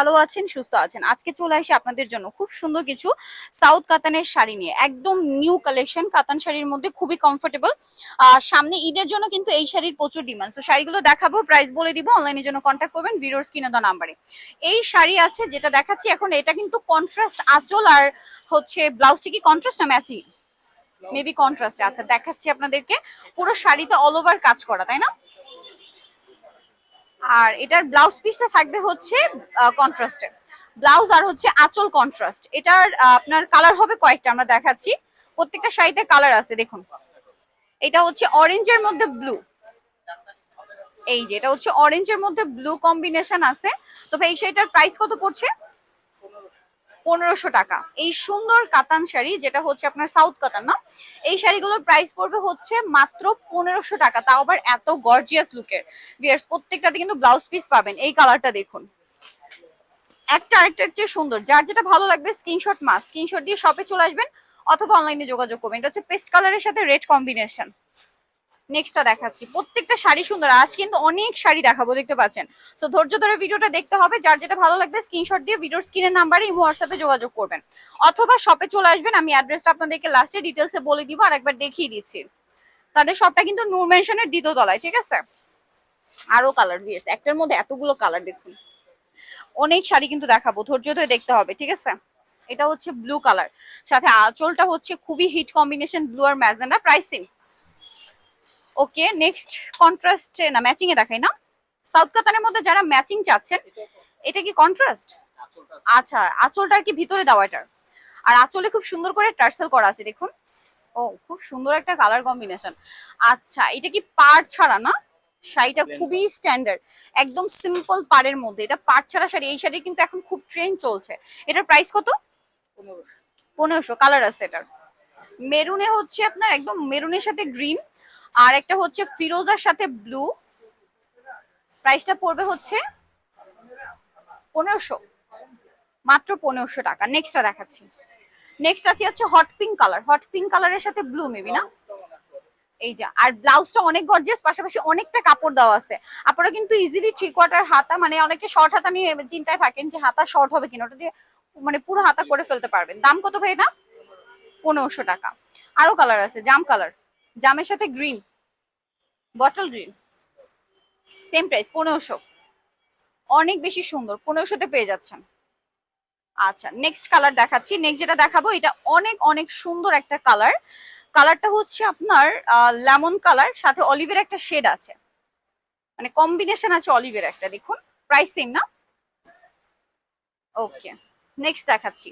ভালো আছেন, সুস্থ আছেন। আজকে চলে আসি আপনাদের জন্য খুব সুন্দর কিছু সাউথ কাতানের শাড়ি নিয়ে। একদম নিউ কালেকশন কাতান শাড়ির মধ্যে খুবই কমফোর্টেবল সামনে ঈদের জন্য কিন্তু এই শাড়ির প্রচুর ডিমান্ড তো শাড়িগুলো দেখাবো প্রাইস বলে দিব অনলাইনের জন্য কন্ট্যাক্ট করবেন ভিডিওর স্ক্রিনে দেওয়া নাম্বারে এই শাড়ি আছে, যেটা দেখাচ্ছি এখন, এটা কিন্তু কন্ট্রাস্ট আঁচল আর হচ্ছে ব্লাউজটি কি কন্ট্রাস্ট না ম্যাচিং মেবি কন্ট্রাস্ট আচ্ছা দেখাচ্ছি আপনাদেরকে। পুরো শাড়িতে অল ওভার কাজ করা, তাই না? আর এটার ব্লাউজ পিসটা থাকবে হচ্ছে কন্ট্রাস্টে ব্লাউজ আর হচ্ছে আঁচল কন্ট্রাস্ট এটার আপনার কালার হবে কয়েকটা, আমরা দেখাচ্ছি। প্রত্যেকটা শাড়িতে কালার আছে, দেখুন। এটা হচ্ছে অরেঞ্জের মধ্যে ব্লু এই যে, এটা হচ্ছে অরেঞ্জের মধ্যে ব্লু কম্বিনেশন আছে। তবে এই শাড়িটার প্রাইস কত পড়ছে? পনেরোশো টাকা। এই সুন্দর কাতান শাড়ি, যেটা হচ্ছে আপনার সাউথ কাতান, না? এই শাড়িগুলোর প্রাইস পড়বে হচ্ছে মাত্র পনেরোশো টাকা। তাও আবার এত গর্জিয়াস লুকের বিয়ার্স প্রত্যেকটাতে কিন্তু ব্লাউজ পিস পাবেন। এই কালারটা দেখুন। একটা আরেকটার চেয়ে সুন্দর। যার যেটা ভালো লাগবে স্ক্রিনশট মাস স্ক্রিনশট দিয়ে শপে চলে আসবেন, অথবা অনলাইনে যোগাযোগ করবেন। এটা হচ্ছে পেস্ট কালারের সাথে রেড কম্বিনেশন নেক্সটটা দেখাচ্ছি। প্রত্যেকটা শাড়ি সুন্দর, আজ কিন্তু অনেক শাড়ি দেখাবো, দেখতে পাচ্ছেন। তো ধৈর্য ধরে ভিডিওটা দেখতে হবে, যার যেটা ভালো লাগবে স্ক্রিনশট দিয়ে ভিডিওর স্ক্রিনের নাম্বারে ইমো হোয়াটসঅ্যাপে যোগাযোগ করবেন। অথবা শপে চলে আসবেন, আমি অ্যাড্রেসটা আপনাদেরকে লাস্টে ডিটেলসে বলে দিব, আর একবার দেখিয়ে দিচ্ছি। তাদের শপটা কিন্তু নূর মেনশনের দ্বিতীয় তলায়, ঠিক আছে? আরও কালার দিয়েছে, একটার মধ্যে এতগুলো কালার দেখুন। অনেক শাড়ি কিন্তু দেখাবো, ধৈর্য ধরে দেখতে হবে, ঠিক আছে? এটা হচ্ছে ব্লু কালার সাথে আঁচলটা হচ্ছে খুবই হিট কম্বিনেশন ব্লু আর ম্যাজেন্ডা প্রাইসিং ওকে নেক্সট কন্ট্রাস্টে না ম্যাচিং এ দেখাই না। সাউথ কাতানের মধ্যে যারা ম্যাচিং চাচ্ছেন এটা কি কন্ট্রাস্ট আচ্ছা আঁচলটা আর কি ভিতরে দেওয়া এটার আর আঁচলে খুব সুন্দর করে টার্সেল করা আছে দেখুন। ও খুব সুন্দর একটা কালার কম্বিনেশন আচ্ছা এটা কি পাড় ছাড়া না? শাড়িটা খুবই স্ট্যান্ডার্ড একদম সিম্পল পাড়ের মধ্যে। এটা পাড় ছাড়া শাড়ি এই শাড়ি কিন্তু এখন খুব ট্রেন্ড চলছে। এটার প্রাইস কত? পনেরোশো। কালার আছে এটার। মেরুনে হচ্ছে আপনার একদম মেরুনের সাথে গ্রিন আর একটা হচ্ছে ফিরোজার সাথে ব্লু প্রাইসটা পড়বে হচ্ছে পনেরোশো। মাত্র পনেরোশো টাকা। নেক্সটটা দেখাচ্ছি। নেক্সট আছে হচ্ছে hot pink colour hot pink কালারের সাথে ব্লু মেবি না? এই যা, আর ব্লাউজটা অনেক গর্জিয়াস পাশাপাশি অনেকটা কাপড় দেওয়া আছে। আপনারা কিন্তু ইজিলি থ্রি কোয়ার্টার হাতা মানে অনেকে শর্ট হাতা নিয়ে চিন্তায় থাকেন যে হাতা শর্ট হবে কিনা, ওটা দিয়ে মানে পুরো হাতা করে ফেলতে পারবেন। দাম কত ভাই এটা? পনেরোশো টাকা। আরও কালার আছে, জাম কালার জামের সাথে green, bottle green same price পনেরোশো। অনেক বেশি সুন্দর, পনেরোশোতে পেয়ে যাচ্ছেন। আচ্ছা নেক্সট কালার দেখাচ্ছি। নেক্সট যেটা দেখাবো, এটা অনেক অনেক সুন্দর একটা কালার কালারটা হচ্ছে আপনার লেমন কালার সাথে অলিভের একটা শেড আছে। মানে কম্বিনেশন আছে অলিভের একটা, দেখুন। প্রাইস সেম না? ওকে নেক্সট দেখাচ্ছি।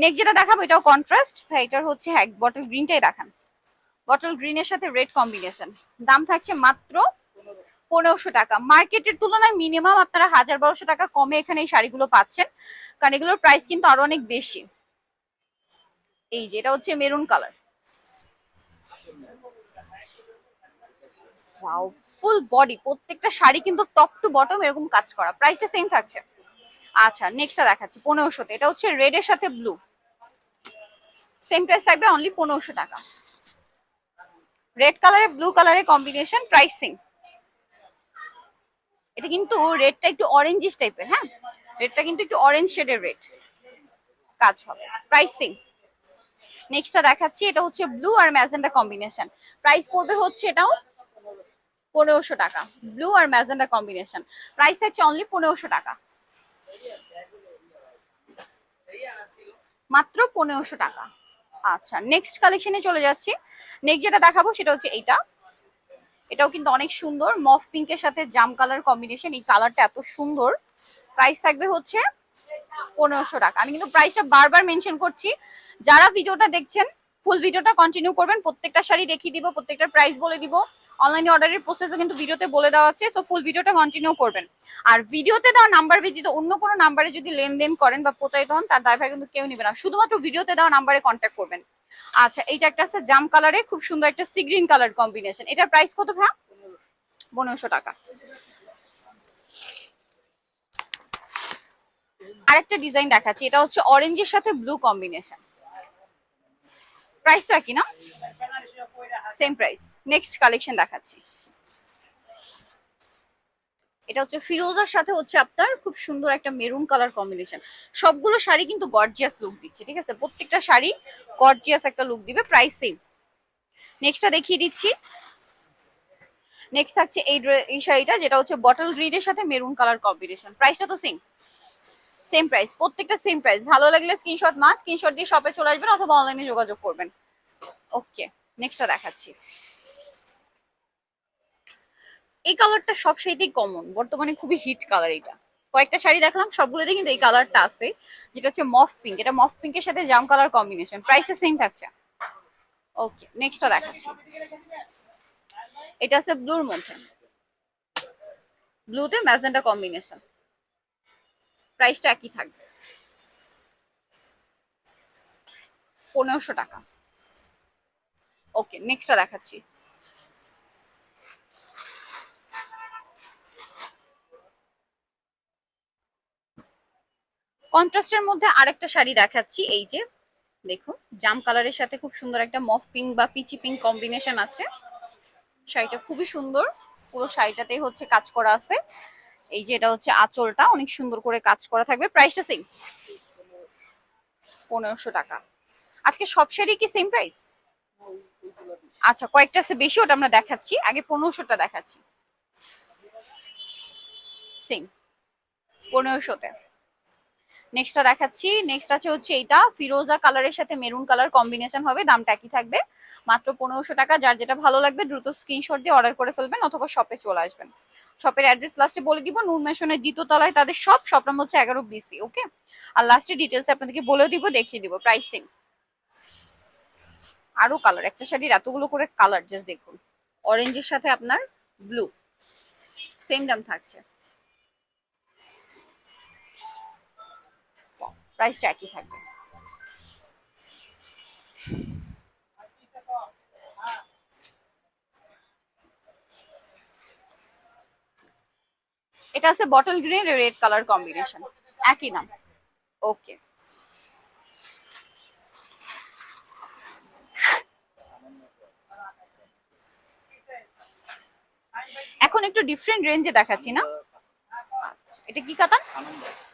নেক্সট যেটা দেখাবো, এটাও কন্ট্রাস্ট ভাই এটার হচ্ছে হ্যাঁ বটল গ্রিনটাই দেখান। বটল গ্রিনের সাথে রেড কম্বিনেশন। দাম থাকছে মাত্র পনেরোশো টাকা। মার্কেটের তুলনায় মিনিমাম আপনারা হাজার বারোশো টাকা কমে এখানে এই শাড়িগুলো পাচ্ছেন, কারণ এগুলোর প্রাইস কিন্তু আরও অনেক বেশি। এই যে, এটা হচ্ছে মেরুন কালার। ফুল বডি প্রত্যেকটা শাড়ি কিন্তু টপ টু বটম এরকম কাজ করা। প্রাইসটা সেম থাকছে। আচ্ছা নেক্সটটা দেখাচ্ছি, পনেরোশোতে। এটা হচ্ছে রেড এর সাথে ব্লু সেম প্রাইস থাকবে অনলি পনেরোশো টাকা। রেড কালারে ব্লু কালারের কম্বিনেশন প্রাইসিং এটা কিন্তু রেডটা একটু অরেঞ্জিস টাইপের হ্যাঁ? রেডটা কিন্তু একটু অরেঞ্জ শেডের রেড কাজ হবে। প্রাইসিং নেক্সটটা দেখাচ্ছি, এটা হচ্ছে ব্লু আর ম্যাজেন্ডা কম্বিনেশন প্রাইস পড়বে হচ্ছে এটাও পনেরোশো টাকা। ব্লু আর ম্যাজেন্ডা কম্বিনেশন প্রাইস থাকছে অনলি পনেরোশো টাকা। মাত্র পনেরোশো টাকা। আচ্ছা নেক্সট কালেকশনে চলে যাচ্ছি। নেক্সট যেটা দেখাবো সেটা হচ্ছে এইটা। এটাও কিন্তু অনেক সুন্দর। মফ পিঙ্কের সাথে জাম কালার কম্বিনেশন এই কালারটা এত সুন্দর। প্রাইস থাকবে হচ্ছে পনেরোশো টাকা। আমি কিন্তু প্রাইসটা বারবার মেনশন করছি। যারা ভিডিওটা দেখছেন ফুল ভিডিওটা কন্টিনিউ করবেন। প্রত্যেকটা শাড়ি দেখিয়ে দিব প্রত্যেকটা প্রাইস বলে দিব। অনলাইনে অর্ডারের প্রসেসও কিন্তু ভিডিওতে বলে দেওয়া আছে সো ফুল ভিডিওটা কন্টিনিউ করবেন। আর ভিডিওতে দেওয়া নাম্বার ব্যতীত অন্য কোনো নাম্বারে যদি লেনদেন করেন বা প্রতারিত হন, তার ড্রাইভার কিন্তু কেউ নেবে না। শুধুমাত্র ভিডিওতে দেওয়া নাম্বারে কন্ট্যাক্ট করবেন। আচ্ছা এইটা একটা আছে জাম কালারে খুব সুন্দর একটা সি গ্রিন কালার কম্বিনেশন এটার প্রাইস কত ভাই পনেরোশো টাকা। আরেকটা ডিজাইন দেখাচ্ছি, এটা হচ্ছে অরেঞ্জের সাথে ব্লু কম্বিনেশন প্রাইস তো একই না? সেম প্রাইস নেক্সট কালেকশন দেখাচ্ছি। এটা হচ্ছে ফিরোজার সাথে হচ্ছে আপনার খুব সুন্দর একটা মেরুন কালার কম্বিনেশন সবগুলো শাড়ি কিন্তু গর্জিয়াস লুক দিচ্ছে, ঠিক আছে? প্রত্যেকটা শাড়ি গর্জিয়াস একটা লুক দিবে প্রাইস সেম নেক্সটটা দেখিয়ে দিচ্ছি। নেক্সট থাকছে এই এই শাড়িটা, যেটা হচ্ছে বটল গ্রিডের সাথে মেরুন কালার কম্বিনেশন প্রাইসটা তো সেম সেম প্রাইস প্রত্যেকটা সেম প্রাইস ভালো লাগলে স্ক্রিনশট মাস স্ক্রিনশট দিয়ে শপে চলে আসবেন অথবা অনলাইনে যোগাযোগ করবেন। ওকে নেক্সটটা দেখাচ্ছি। এই কালারটা সব শাড়িতেই কমন বর্তমানে খুবই হিট কালার এটা কয়েকটা শাড়ি দেখলাম সবগুলোতে কিন্তু এই কালারটা আছে, যেটা হচ্ছে মফ পিঙ্ক এটা মফ পিঙ্কের সাথে জাম কালার কম্বিনেশন প্রাইসটা সেম থাকছে। ওকে নেক্সটটা দেখাচ্ছি। এটা আছে ব্লুর মধ্যে। ব্লুতে ম্যাজেন্টা কম্বিনেশন প্রাইসটা একই থাকবে। পনেরোশো টাকা। ওকে নেক্সটটা দেখাচ্ছি। কন্ট্রাস্টের মধ্যে আরেকটা শাড়ি দেখাচ্ছি, এই যে, দেখুন, জাম কালারের সাথে খুব সুন্দর একটা মফ পিঙ্ক বা পিচি পিঙ্ক কম্বিনেশন আছে। শাড়িটা খুবই সুন্দর, পুরো শাড়িটাতেই হচ্ছে কাজ করা আছে। এই যে এটা হচ্ছে আঁচলটা, অনেক সুন্দর করে কাজ করা থাকবে। প্রাইসটা সেম পনেরোশো টাকা। আজকে সব শাড়ি কি সেম প্রাইস আচ্ছা কয়েকটা আছে বেশি, ওটা আমরা দেখাচ্ছি। আগে পনেরোশোটা দেখাচ্ছি। সেম পনেরোশোতে। নেক্সটটা দেখাচ্ছি। নেক্সট আছে হচ্ছে এইটা। ফিরোজা কালারের সাথে মেরুন কালার কম্বিনেশন হবে, দামটা একই থাকবে। মাত্র পনেরোশো টাকা, যার যেটা ভালো লাগবে, দ্রুত স্ক্রিনশট দিয়ে অর্ডার করে ফেলবেন, অথবা শপে চলে আসবেন। শপের অ্যাড্রেস লাস্টে বলে দিব নূর মেশনের দ্বিতীয় তলায় তাদের সব শপ নাম হচ্ছে এগারো বিসি ওকে আর লাস্টে ডিটেলস আপনাদেরকে বলেও দিব, দেখিয়ে দিব প্রাইসিং আরও কালার একটা শাড়ির এতগুলো করে কালার জাস্ট দেখুন। অরেঞ্জের সাথে আপনার ব্লু সেম দাম থাকছে। প্রাইসটা একই থাকবে। এটা আছে bottle green red colour combination একই নাম ওকে এখন একটু ডিফারেন্ট রেঞ্জে দেখাচ্ছি না। এটা কি কাতান?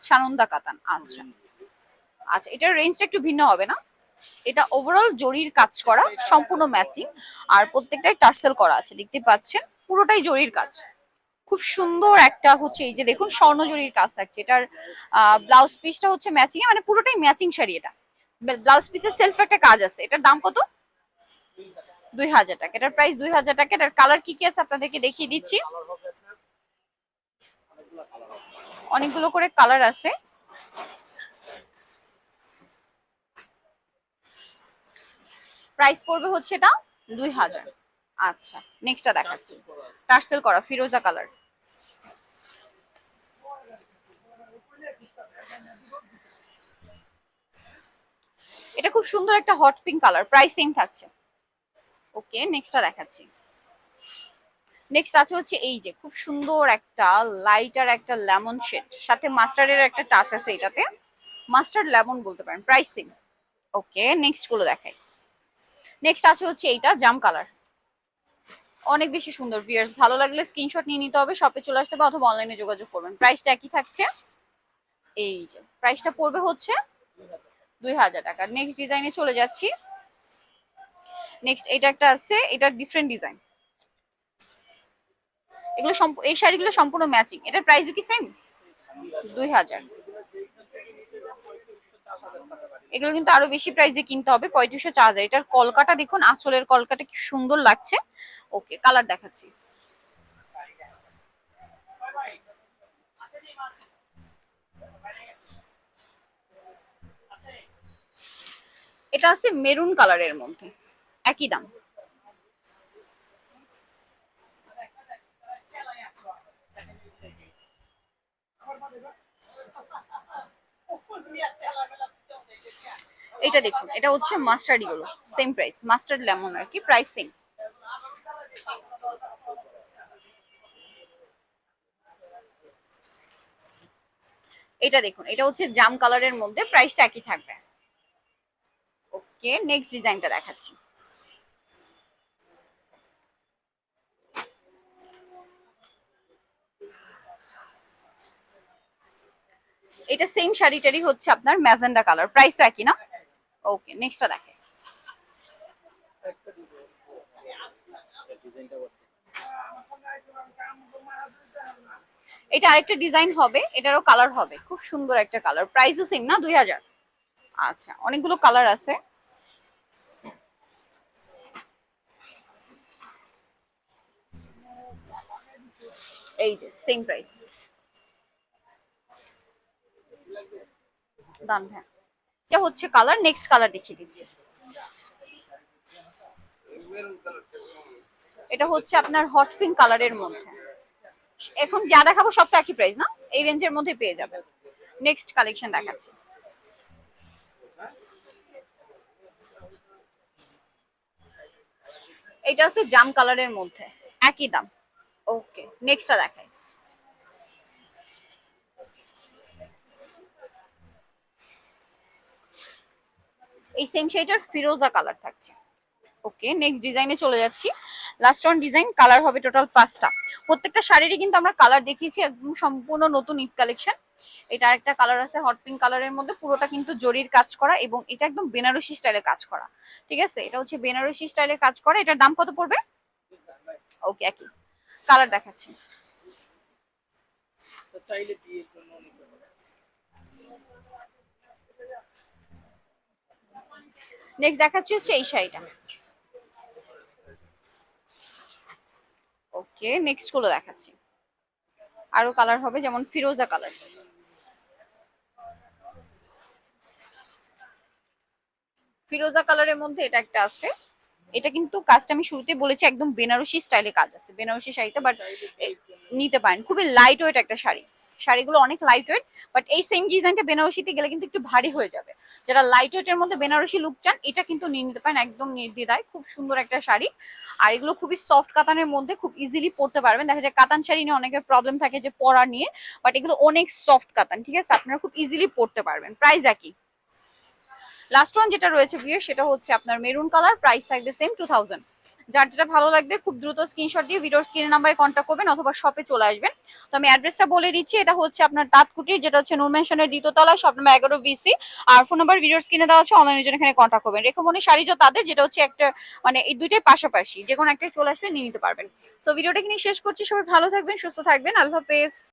সানন্দা কাতান আচ্ছা। আচ্ছা এটার রেঞ্জটা একটু ভিন্ন হবে না। এটা ওভারঅল জরির কাজ করা, সম্পূর্ণ ম্যাচিং আর প্রত্যেকটাই টার্সেল করা আছে, দেখতে পাচ্ছেন? পুরোটাই জরির কাজ। খুব সুন্দর একটা হচ্ছে, এই যে দেখুন, স্বর্ণ জরির কাজ থাকছে। এটার ব্লাউজ পিসটা হচ্ছে ম্যাচিং মানে পুরোটাই ম্যাচিং শাড়ি এটা। ব্লাউজ পিসের সেলফ একটা কাজ আছে। এটার দাম কত? দুই হাজার টাকা। এটার প্রাইস দুই হাজার টাকা। এটার কালার কি কি আছে আপনাদেরকে দেখিয়ে দিচ্ছি। অনেকগুলো করে কালার আছে। প্রাইস পড়বে হচ্ছে এটা দুই হাজার। আচ্ছা নেক্সটটা দেখাচ্ছি। টার্সেল করা, ফিরোজা কালার এটা খুব সুন্দর একটা hot pink colour price same থাকছে। ওকে নেক্সটটা দেখাচ্ছি। নেক্সট আছে হচ্ছে এই যে, খুব সুন্দর একটা লাইটার একটা লেমন শেড সাথে মাস্টার্ডের একটা টাচ আছে এটাতে। মাস্টার্ড লেমন বলতে পারেন প্রাইস ওকে নেক্সটগুলো দেখাই। নেক্সট আছে হচ্ছে এইটা জাম কালার অনেক বেশি সুন্দর বিয়ার্স ভালো লাগলে স্ক্রিনশট নিয়ে নিতে হবে শপে চলে আসতে হবে অথবা অনলাইনে যোগাযোগ করবেন। প্রাইসটা একই থাকছে। এই যে প্রাইসটা পড়বে হচ্ছে দুই হাজার টাকা। নেক্সট ডিজাইনে চলে যাচ্ছি। নেক্সট এটা একটা আছে, এটা ডিফারেন্ট ডিজাইন এগুলো এই শাড়িগুলো সম্পূর্ণ ম্যাচিং এটার প্রাইস কি সেম দুই হাজার। এগুলো কিন্তু আরও বেশি প্রাইসে কিনতে হবে, পঁয়ত্রিশশো চার হাজার। এটার কলকাটা দেখুন, আঁচলের কলকাটা কি সুন্দর লাগছে। ওকে কালার দেখাচ্ছি। এটা আছে মেরুন কালারের মধ্যে। একই দাম। এটা দেখুন, এটা হচ্ছে মাস্টার্ডগুলো সেম প্রাইস মাস্টার্ড লেমন আর কি প্রাইস সেম এটা দেখুন, এটা হচ্ছে জাম কালারের মধ্যে প্রাইসটা একই থাকবে। ওকে নেক্সট ডিজাইনটা দেখাচ্ছি। এটা সেম শাড়িটারই হচ্ছে আপনার ম্যাজেন্ডা কালার। প্রাইস তো একই না? ওকে নেক্সটটা দেখে। এটা আরেকটা ডিজাইন হবে, এটারও কালার হবে। খুব সুন্দর একটা কালার প্রাইসও সেম না? দুই হাজার। আচ্ছা অনেকগুলো কালার আছে। এই যে সেম প্রাইস দান হ্যাঁ এটা হচ্ছে কালার নেক্সট কালার দেখিয়ে দিচ্ছি। এটা হচ্ছে আপনার হট পিঙ্ক কালারের মধ্যে। এখন যা দেখাবো সব একই প্রাইস না? এই রেঞ্জের মধ্যে পেয়ে যাবেন। নেক্সট কালেকশন দেখাচ্ছি। এটা হচ্ছে জাম কালারের মধ্যে। একই দাম। ওকে নেক্সটটা দেখাই। এই সেম শাড়িটার ফিরোজা কালার থাকছে। ওকে নেক্সট ডিজাইনে চলে যাচ্ছি। লাস্ট ওয়ান ডিজাইন কালার হবে টোটাল পাঁচটা। প্রত্যেকটা শাড়িরই কিন্তু আমরা কালার দেখিয়েছি, একদম সম্পূর্ণ নতুন ঈদ কালেকশন এটা একটা কালার আছে হট পিঙ্ক কালারের মধ্যে। পুরোটা কিন্তু জরির কাজ করা এবং এটা একদম বেনারসি স্টাইলে কাজ করা। ঠিক আছে? এটা হচ্ছে বেনারসি স্টাইলে কাজ করা। এটার দাম কত পড়বে? ওকে একই। কালার দেখাচ্ছি। নেক্সট দেখাচ্ছি হচ্ছে এই শাড়িটা। ওকে নেক্সটগুলো দেখাচ্ছি। আরও কালার হবে, যেমন ফিরোজা কালার ফিরোজা কালারের মধ্যে এটা একটা আছে। এটা কিন্তু কাজটা আমি শুরুতে বলেছি, একদম বেনারসি স্টাইলে কাজ আছে। বেনারসি শাড়িটা বাট নিতে পারেন। খুবই লাইট ওয়েট একটা শাড়ি। শাড়িগুলো অনেক লাইট ওয়েট বাট এই সেম ডিজাইনটা বেনারসিতে গেলে কিন্তু একটু ভারী হয়ে যাবে। যারা লাইট ওয়েটের মধ্যে বেনারসি লুক চান, এটা কিন্তু নিয়ে নিতে পারেন একদম নির্দ্বিধায়। খুব সুন্দর একটা শাড়ি। আর এগুলো খুবই সফট কাতানের মধ্যে খুব ইজিলি পরতে পারবেন। দেখা যায় কাতান শাড়ি নিয়ে অনেকের প্রবলেম থাকে যে পরা নিয়ে বাট এগুলো অনেক সফট কাতান, ঠিক আছে? আপনারা খুব ইজিলি পরতে পারবেন। প্রাইস একই। লাস্ট ওয়ান যেটা রয়েছে, বিয়ে, সেটা হচ্ছে আপনার মেরুন কালার প্রাইস থাকবে সেম টু থাউজেন্ড যার যেটা ভালো লাগবে, খুব দ্রুত স্ক্রিনশট দিয়ে ভিডিওর স্ক্রিনের নাম্বারে কন্ট্যাক্ট করবেন অথবা শপে চলে আসবেন। তো আমি অ্যাড্রেসটা বলে দিচ্ছি, এটা হচ্ছে আপনার দাঁতকুটির যেটা হচ্ছে নূর মেনশনের দ্বিতীয়তলা শপ নাম্বার এগারো বিসি আর ফোন নাম্বার ভিডিওর স্ক্রিনে দেওয়া আছে অনলাইনের জন্য এখানে কন্ট্যাক্ট করবেন। রেখমনি শাড়ি যে তাদের যেটা হচ্ছে একটা মানে এই দুইটাই পাশাপাশি যে কোনো একটাই চলে আসবে নিয়ে নিতে পারবেন। তো ভিডিওটা এখানে শেষ করছি, সবাই ভালো থাকবেন, সুস্থ থাকবেন, আল্লাহ হাফেজ।